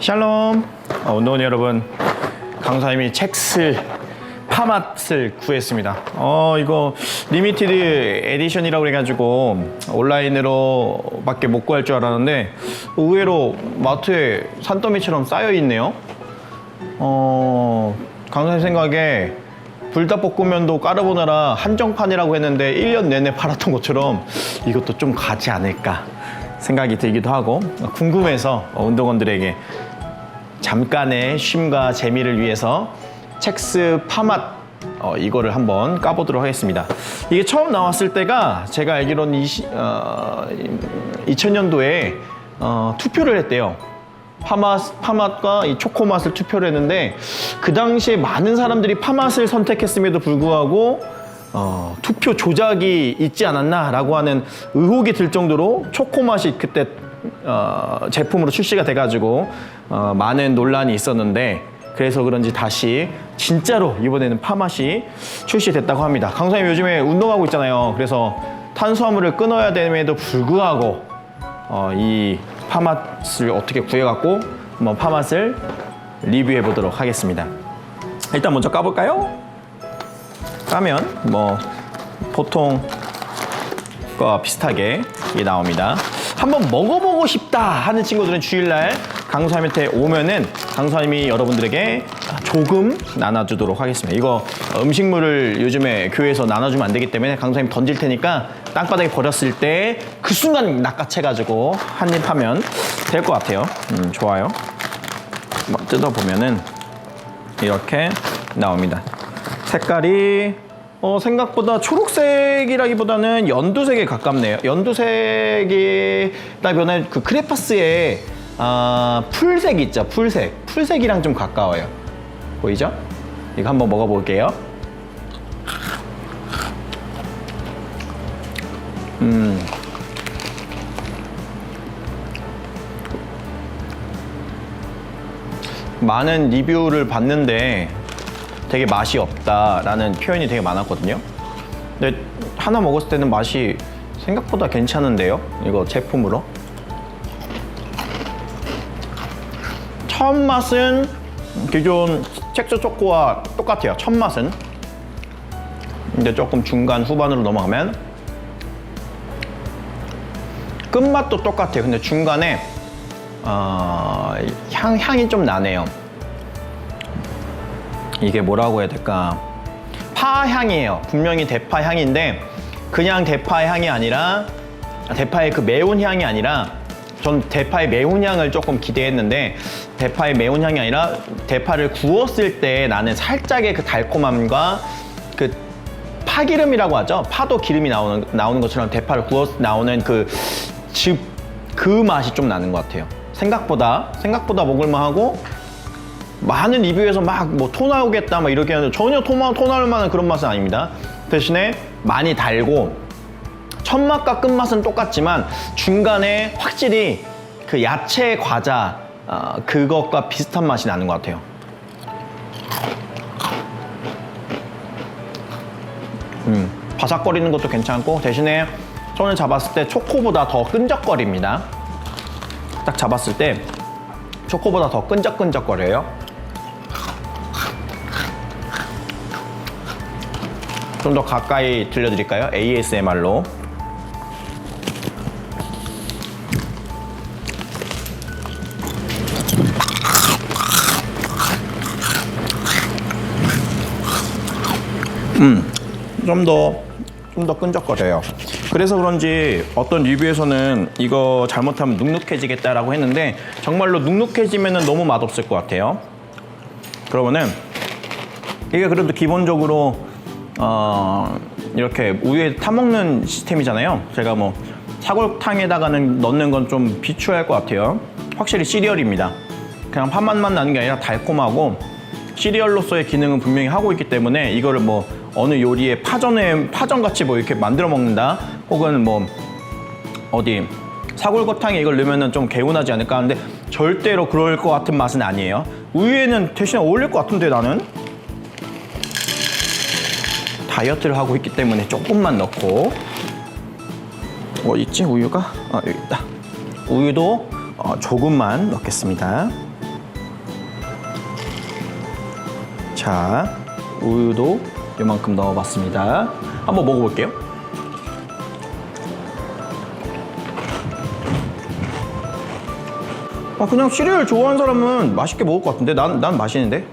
샬롬. 어, 운동원 여러분 강사님이 책슬 파맛을 구했습니다. 어 이거 리미티드 에디션이라고 그래가지고 온라인으로 밖에 못 구할 줄 알았는데 의외로 마트에 산더미처럼 쌓여 있네요. 어 강사님 생각에 불닭볶음면도 까르보나라 한정판이라고 했는데 1년 내내 팔았던 것처럼 이것도 좀 가지 않을까 생각이 들기도 하고 궁금해서 운동원들에게 잠깐의 쉼과 재미를 위해서 첵스 파맛 어, 이거를 한번 까보도록 하겠습니다. 이게 처음 나왔을 때가 제가 알기로는 20, 어, 2000년도에 어, 투표를 했대요. 파맛, 파맛과 이 초코맛을 투표를 했는데 그 당시에 많은 사람들이 파맛을 선택했음에도 불구하고 어, 투표 조작이 있지 않았나라고 하는 의혹이 들 정도로 초코맛이 그때 어, 제품으로 출시가 돼가지고 어, 많은 논란이 있었는데 그래서 그런지 다시 진짜로 이번에는 파맛이 출시됐다고 합니다. 강사님 요즘에 운동하고 있잖아요. 그래서 탄수화물을 끊어야 됨에도 불구하고 어, 이 파맛을 어떻게 구해갖고 한번 파맛을 리뷰해 보도록 하겠습니다. 일단 먼저 까볼까요? 까면 뭐 보통 거 비슷하게 이게 나옵니다. 한번 먹어보고 싶다 하는 친구들은 주일날 강사님한테 오면은 강사님이 여러분들에게 조금 나눠주도록 하겠습니다. 이거 음식물을 요즘에 교회에서 나눠주면 안 되기 때문에 강사님 던질 테니까 땅바닥에 버렸을 때 그 순간 낚아채가지고 한 입 하면 될 것 같아요. 음, 좋아요. 막 뜯어보면은 이렇게 나옵니다. 색깔이 어, 생각보다 초록색이라기보다는 연두색에 가깝네요. 연두색이다 보면 그 크레파스의 아, 풀색 있죠. 풀색. 풀색이랑 좀 가까워요. 보이죠? 이거 한번 먹어볼게요. 음. 많은 리뷰를 봤는데 되게 맛이 없다라는 표현이 되게 많았거든요. 근데 하나 먹었을 때는 맛이 생각보다 괜찮은데요. 이거 제품으로. 첫 맛은 기존 첵스 초코와 똑같아요. 첫 맛은. 근데 조금 중간 후반으로 넘어가면 끝맛도 똑같아요. 근데 중간에 어, 향, 향이 좀 나네요. 이게 뭐라고 해야 될까? 파 향이에요. 분명히 대파 향인데 그냥 대파 향이 아니라 아, 대파의 그 매운 향이 아니라 전 대파의 매운 향을 조금 기대했는데 대파의 매운 향이 아니라 대파를 구웠을 때 나는 살짝의 그 달콤함과 그 파기름이라고 하죠. 파도 기름이 나오는 나오는 것처럼 대파를 구워서 나오는 그 즙 그 맛이 좀 나는 것 같아요. 생각보다 생각보다 먹을만하고 많은 리뷰에서 막 뭐 토 나오겠다 막 이렇게 하는데 전혀 토, 토 나올 만한 그런 맛은 아닙니다. 대신에 많이 달고 첫 맛과 끝 맛은 똑같지만 중간에 확실히 그 야채 과자 어, 그것과 비슷한 맛이 나는 것 같아요. 음, 바삭거리는 것도 괜찮고 대신에 손을 잡았을 때 초코보다 더 끈적거립니다. 딱 잡았을 때 초코보다 더 끈적끈적거려요. 좀 더 가까이 들려드릴까요? ASMR로. 좀 더, 좀 더 끈적거려요. 그래서 그런지 어떤 리뷰에서는 이거 잘못하면 눅눅해지겠다라고 했는데 정말로 눅눅해지면 너무 맛없을 것 같아요. 그러면은 이게 그래도 기본적으로 어, 이렇게 우유에 타먹는 시스템이잖아요. 제가 뭐 사골탕에다가는 넣는 건 좀 비추할 것 같아요. 확실히 시리얼입니다. 그냥 파맛만 나는 게 아니라 달콤하고 시리얼로서의 기능은 분명히 하고 있기 때문에 이거를 뭐 어느 요리에 파전에 파전같이 뭐 이렇게 만들어 먹는다 혹은 뭐 어디 사골거탕에 이걸 넣으면 좀 개운하지 않을까 하는데 절대로 그럴 것 같은 맛은 아니에요 우유에는 대신에 어울릴 것 같은데 나는 다이어트를 하고 있기 때문에 조금만 넣고 어 있지 우유가? 아 여기 있다. 우유도 어, 조금만 넣겠습니다. 자, 우유도 이만큼 넣어봤습니다. 한번 먹어볼게요. 아, 그냥 시리얼 좋아하는 사람은 맛있게 먹을 것 같은데? 난, 난 맛있는데?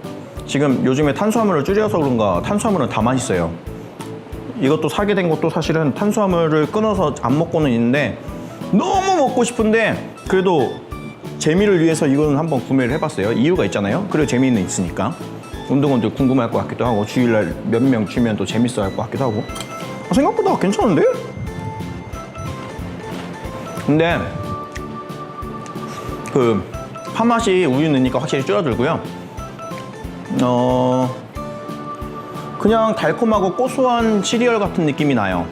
지금 요즘에 탄수화물을 줄여서 그런가 탄수화물은 다 맛있어요. 이것도 사게 된 것도 사실은 탄수화물을 끊어서 안 먹고는 있는데 너무 먹고 싶은데 그래도 재미를 위해서 이거는 한번 구매를 해봤어요. 이유가 있잖아요. 그리고 재미는 있으니까 운동원들 궁금할 것 같기도 하고 주일날 몇 명 주면 또 재밌어 할 것 같기도 하고 아, 생각보다 괜찮은데? 근데 그 파맛이 우유 넣으니까 확실히 줄어들고요. 어 그냥 달콤하고 고소한 시리얼 같은 느낌이 나요.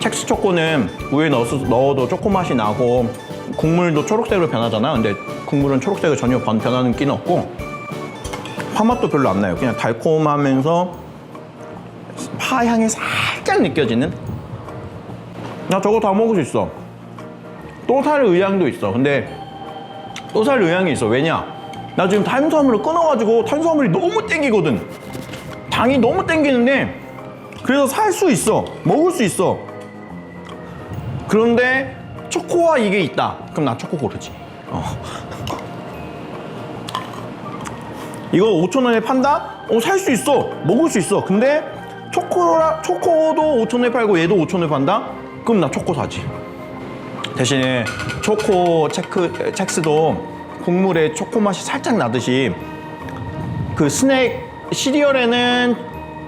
첵스 초코는 우유에 넣어도 초코 맛이 나고 국물도 초록색으로 변하잖아. 근데 국물은 초록색으로 전혀 변- 변하는 끼는 없고 파맛도 별로 안 나요. 그냥 달콤하면서 파 향이 살짝 느껴지는? 나 저거 다 먹을 수 있어. 또 살 의향도 있어. 근데 또 살 의향이 있어. 왜냐? 나 지금 탄수화물을 끊어가지고 탄수화물이 너무 땡기거든. 당이 너무 땡기는데 그래서 살 수 있어. 먹을 수 있어. 그런데 초코와 이게 있다. 그럼 나 초코 고르지. 어. 이거 5천 원에 판다? 어, 살 수 있어. 먹을 수 있어. 근데 초코라 초코도 5천 원에 팔고 얘도 5천 원에 판다? 그럼 나 초코 사지. 대신에 초코 체크 첵스도 국물에 초코 맛이 살짝 나듯이 그 스낵 시리얼에는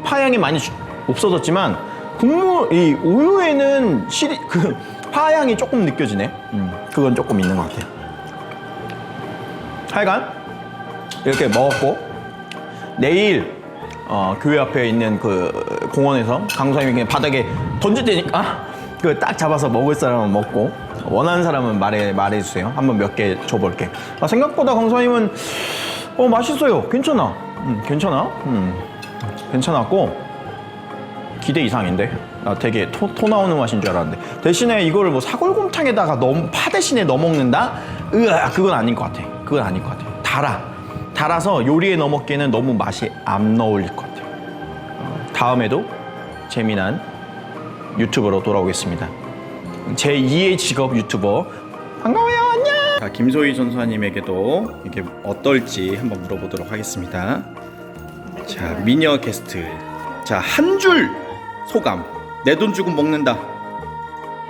파향이 많이 주- 없어졌지만 국물 이 우유에는 시리 그 파향이 조금 느껴지네. 음, 그건 조금 있는 것 같아요. 하여간 이렇게 먹었고 내일 어, 교회 앞에 있는 그 공원에서 강사님이 그냥 바닥에 던질 테니까 그 딱 잡아서 먹을 사람은 먹고 원하는 사람은 말해 말해주세요. 한번 몇 개 줘볼게. 아, 생각보다 강사님은 어 맛있어요. 괜찮아. 음, 괜찮아. 음, 괜찮았고 기대 이상인데? 나 되게 토, 토 나오는 맛인 줄 알았는데. 대신에 이거를 뭐 사골곰탕에다가 넣, 파 대신에 넣어 먹는다? 으아 그건 아닌 것 같아. 그건 아닌 것 같아. 달아. 달아서 요리에 넣어 먹기에는 너무 맛이 안 어울릴 것 같아요 어, 다음에도 재미난 유튜버로 돌아오겠습니다. 제 2의 직업 유튜버 반가워요. 안녕! 자, 김소희 전수아님에게도 이게 어떨지 한번 물어보도록 하겠습니다. 자 미녀 게스트. 자 한 줄 소감. 내 돈 주고 먹는다.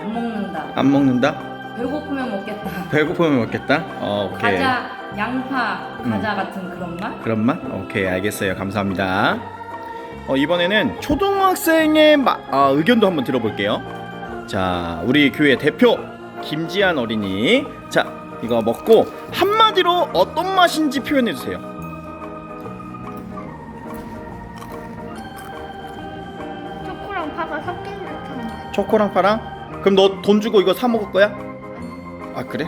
안 먹는다. 안 먹는다? 배고프면 먹겠다. 배고프면 먹겠다? 어, 오케이. 음. 과자, 양파, 과자 같은 그런 맛? 그런 맛? 오케이 알겠어요. 감사합니다. 어, 이번에는 초등학생의 마- 아, 의견도 한번 들어볼게요. 자 우리 교회 대표 김지한 어린이. 자 이거 먹고 한마디로 어떤 맛인지 표현해 주세요 초코랑 파랑 그럼 너 돈 주고 이거 사 먹을 거야? 아 그래?